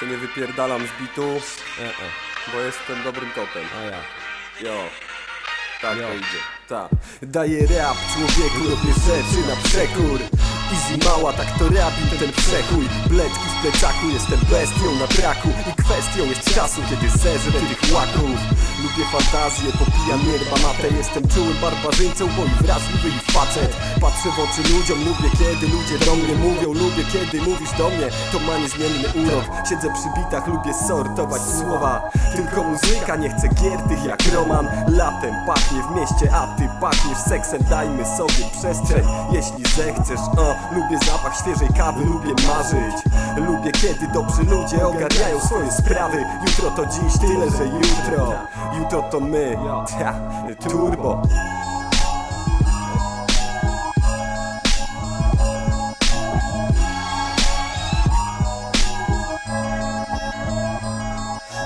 Się nie wypierdalam z bitu, E, e. bo jestem dobrym kotem. A ja. Jo. Tak Jo. to idzie. Tak. Daję rap człowieku, robię rzeczy na przekór. Easy mała, tak to rabin ten przechuj Bledki w plecaku, jestem bestią na traku I kwestią jest czasu, kiedy zeżrę tych łaków. Lubię fantazję, popijam yerba Jestem czułym barbarzyńcą, bo i wrażliwy i facet. Patrzę w oczy ludziom, lubię kiedy ludzie do mnie mówią. Lubię kiedy mówisz do mnie, to ma niezmienny urok. Siedzę przy bitach, lubię sortować słowa. Tylko muzyka, nie chcę giertych jak Roman. Latem pachnie w mieście, a ty pachniesz seksem Dajmy sobie przestrzeń, jeśli zechcesz o, Lubię zapach świeżej kawy, lubię marzyć. Lubię kiedy dobrzy ludzie ogarniają swoje sprawy. Jutro to dziś, tyle że jutro. Jutro to my, ta, turbo.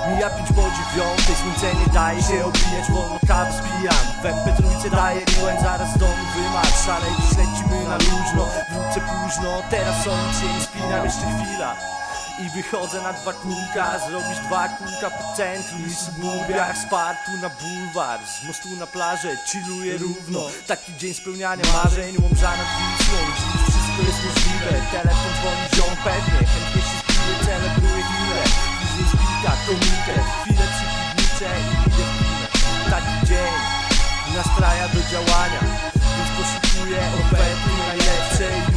Mija pięć po dziewiątej, słońce nie daje się obijać, wolno MP3 daje rewind, zaraz do mnie wymarsz. Szalej dziś lecimy na luźno, wrócę późno. Teraz są cię spinam, jeszcze chwila. I wychodzę na dwa kółka, zrobić dwa kółka po centrum i suburbiach Spartu na bulwar, z mostu na plażę, chilluję równo. Taki dzień spełniania marzeń, łomża nad Wisłą działania. Więc poszukuję oferty najlepszej